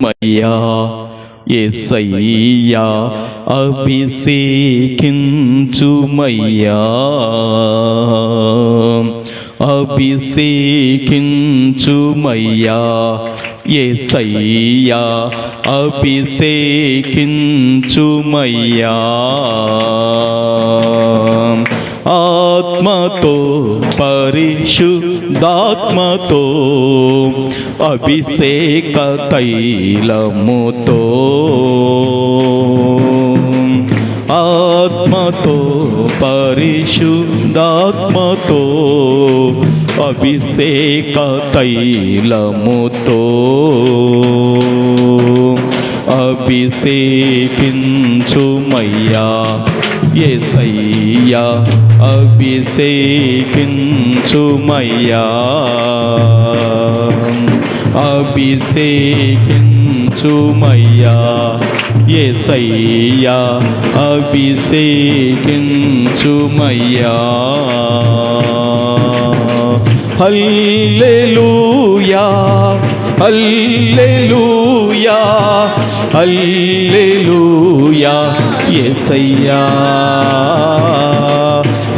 మయ్యా ఎస్సయ్యా అభిషేకించుమయ్యా అభిషేకించుమయ్యా ఎస్సయ్యా అభిషేకించుమయ్యా ఆత్మతో పరిశుద్ధాత్మతో అభిషేక తైలముతో ఆత్మతో పరిశుద్ధాత్మతో అభిషేక తైలముతో అభిషేకించుమయ్యా ఎసయ్యా అభిషేకించుమయ్యా అభిషేకించుమయ్యా ఎసయ్యా అభిషేకించుమయ్యా. హల్లెలూయా హల్లెలూయా హల్లెలూయా యేసయ్యా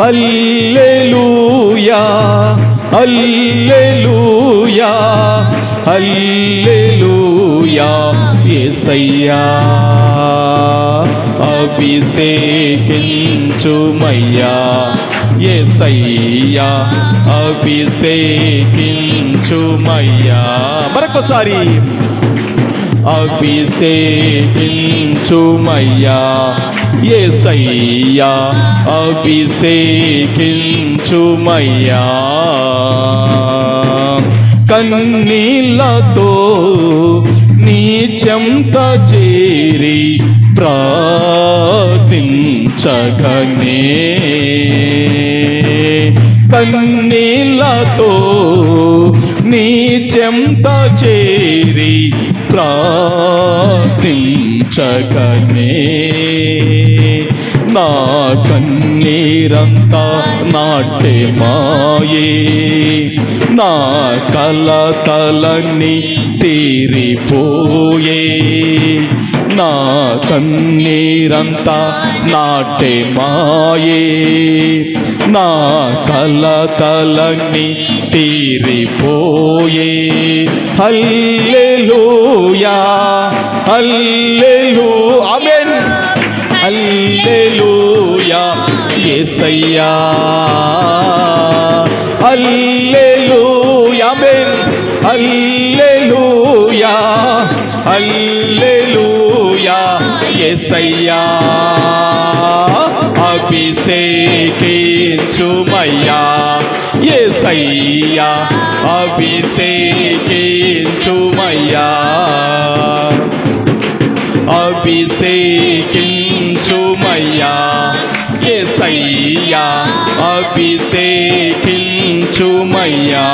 హల్లెలూయా హల్లెలూయా. హల్లెలూయా ఏసయ్యా అభిషేకించుమయ్యా. ఏసయ్యా అభిషేకించుమయ్యా. మరొకసారి అభిషేకించుమయ్యా. ఏసయ్యా అభిషేకించుమయ్యా. కన్నీళ్ళతో నీ చేరి ప్రార్థించగనే. కన్నీళ్ళతో నీ చేరి ప్రార్థించగనే. నా కన్నీరంతా నాట్య మాయే నా కలతలన్నీ తీరిపోయే నా కన్నీరంతా నాట్య మాయే నా కలతలన్నీ తీరిపోయే హల్లెలూయా హల్లెలూ ఆమేన్ హల్లెలూయా యేసయ్యా హల్లెలూయా యేసయ్యా అభిషేకించుమయ్యా. ఏసయ్యా అభిషేకించుమయ్యా. అభిషేకించుమయ్యా. ఏసయ్యా అభిషేకించుమయ్యా.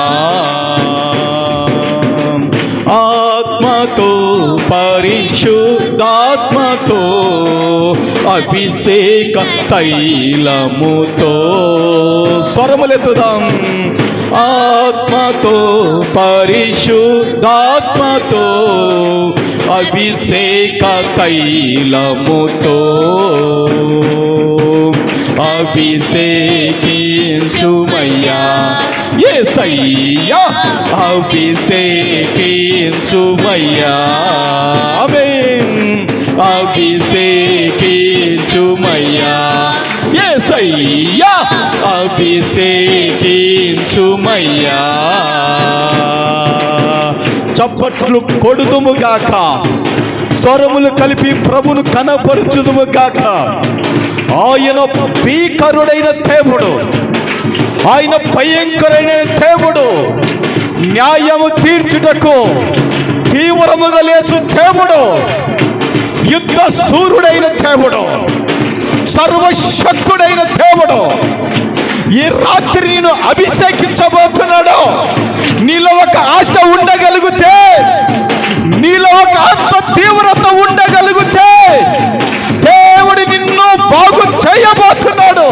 అభిషేక తైలముతో స్వరములెత్తుదాం. ఆత్మతో పరిశుద్ధాత్మతో అభిషేక తైలముతో అభిషేకించుమయ్యా. సయ్యా అభిషేకించుమయ్యా. ఆమేన్. అభిషేకించుమయ్యా. చప్పట్లు కొడుదుము గాక. స్వరములు కలిపి ప్రభును కనపరుచుదుము గాక. ఆయన భీకరుడైన దేవుడు. ఆయన భయంకరైన దేవుడు. న్యాయము తీర్చుటకు తీవ్రముగా లేచు దేవుడు. యుద్ధ సూర్యుడైన దేవుడు. సర్వశక్తుడైన దేవుడు. ఈ రాత్రి నేను అభిషేకించబోతున్నాడు. నీలో ఒక ఆశ ఉండగలిగితే నీలో ఒక ఆత్మ తీవ్రత ఉండగలిగితే దేవుడు నిన్ను బాగు చేయబోతున్నాడు.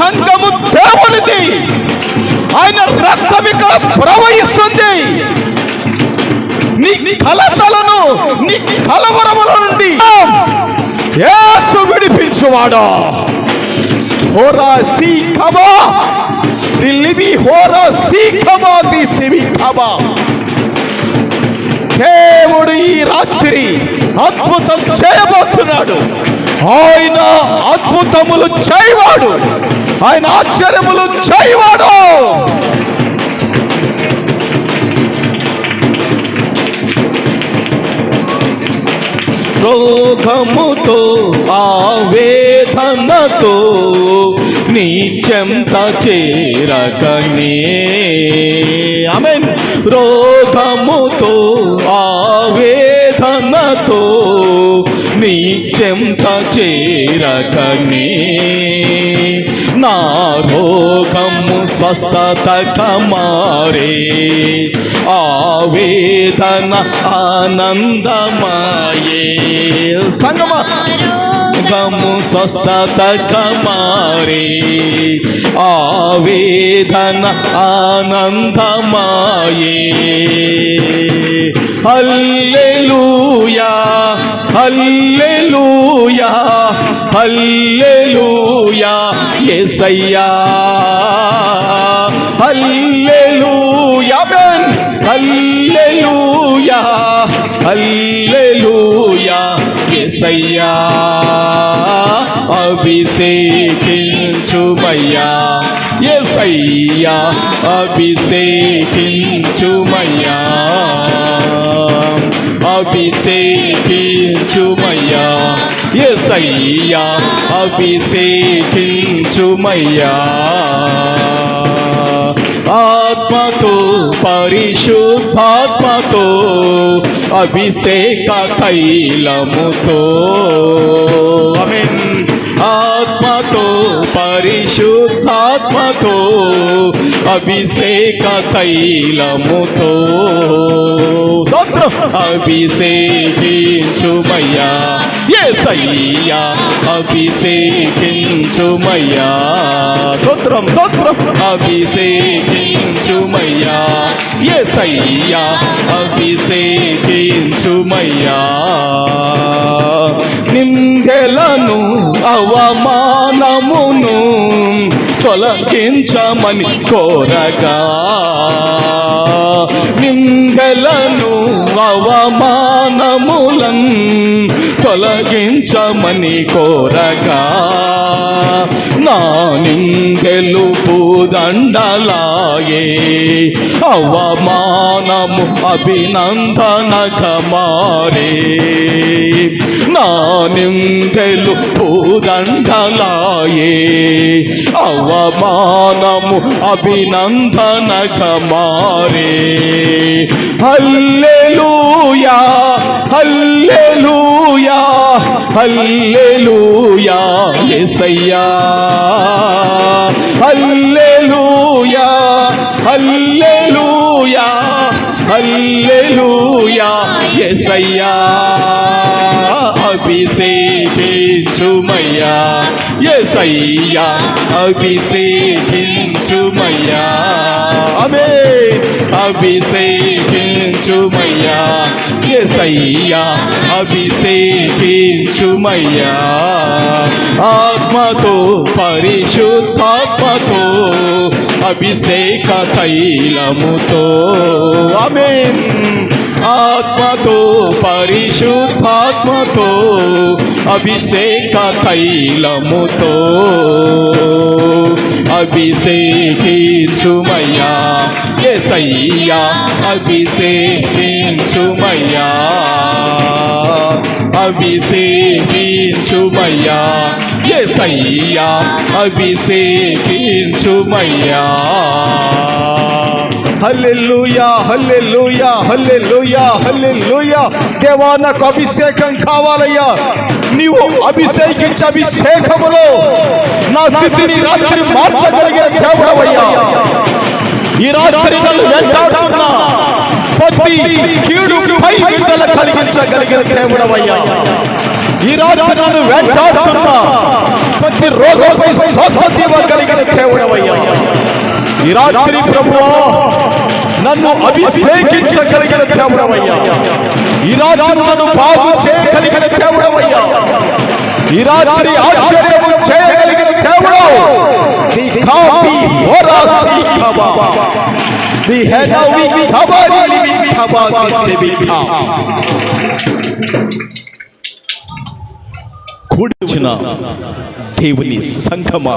సంఘము దేవునిది. ఆయన రక్తం ఇక్కడ ప్రవహిస్తుంది. నీ కలతలను నీ కలవరముల నుండి యేసు విడిపించువాడా. హోరా సీ కబా దిల్లివి హోరా సీ కబా ది సివి కబా దేవుడు ఈ రాత్రి అద్భుతం చేయబోతున్నాడు. ఆయన అద్భుతములు చేయవాడు. ఆయన ఆశ్చర్యములు చేయవాడు. రోగముతో ఆవేదనతో నీచెంత చేరకనే. ఆమె రోగముతో ఆవేదనతో నీచెంత చేరకనే. నా రోగము స్వస్థత కమారే. ఆవేదన ఆనందమాయే. సంగమ. గము స్వస్థత కమారే ఆవేదన ఆనందమాయే. హల్లెలూయా హల్లెలూయా హల్లెలూయా ఎసయ్యా హల్లెలూయా యేసయ్యా అభిషేకించుమయ్యా యేసయ్యా అభిషేకించుమయ్యా అభిషేకించుమయ్యా యేసయ్యా అభిషేకించుమయ్యా. ఆత్మతో పరిశుద్ధాత్మతో అభిషేక తైలముతో. ఆమేన్ ఆత్మతో పరిశుద్ధాత్మతో అభిషేక తైలముతో. అభిషేకించుమయ్యా. ఏసయ్యా అభిషేకించుమయ్యా. స్తోత్రం స్తోత్రం. అభిషేకించుమయ్యా. ఏసయ్యా అభిషేకించుమయ్యా. నిందెలను అవమానమును తొలగించమని కోరగా. నిందెలను అవమానములను తొలగించమని కోరగా నా నిందెలుపు దండలాయే. అవమానము అభినందన కమారే నా నిందెలు పూదండలాయే అవమానము అభినందన కమారే హల్లెలూయా హల్లెలూయా హల్లెలూయా ఎసయ్యా యేసయ్యా హల్లెలూయా హల్లెలూయా హల్లెలూయా. యేసయ్యా అభిషేకించుమయ్యా. యేసయ్యా అభిషేకించుమయ్యా. అమే అభిషేకించుమయ్యా. యేసయ్యా అభిషేకించుమయ్యా. ఆత్మతో పరిశుద్ధాత్మతో అభిషేక తైలముతో. ఆమేన్. ఆత్మతో పరిశుద్ధాత్మతో అభిషేక తైలముతో. అభిషేకించుమయ్యా. ఎసయ్యా అభిషేకించుమయ్యా. అభిషేకించుమయ్యా. ఎసయ్యా అభిషేకించుమయ్యా హల్లెలూయా హల్లెలూయా హల్లెలూయా హల్లెలూయా దేవా నాకు అభిషేకం కావాలయ్యా నీవు అభిషేకించే అభిషేకములో నా స్థితిని రాత్రి మార్చగలిగిన దేవుడవయ్యా ఈ రాత్రి నన్ను వెంటాడుతున్నా। ప్రతి కీడు పై విడుదల కలిగించగలిగిన దేవుడవయ్యా ఈ రాత్రి నన్ను వెంటాడుతున్నా। ప్రతి రోగంపై స్వస్థత ఇవ్వగలిగిన దేవుడవయ్యా ఈ రాత్రి ప్రభువా నన్ను అభిషేకించగలిగిన దేవుడవయ్యా ఈ రాత్రి నన్ను బాగు చేయగలిగిన దేవుడవయ్యా ఈ రాత్రి ఆశ్చర్యము చేయగలిగిన దేవుడు నీ కాపీ ఓరాసి కబా నీ హెనవి కబరి కబా సెబికా కూడి देवनी संखमा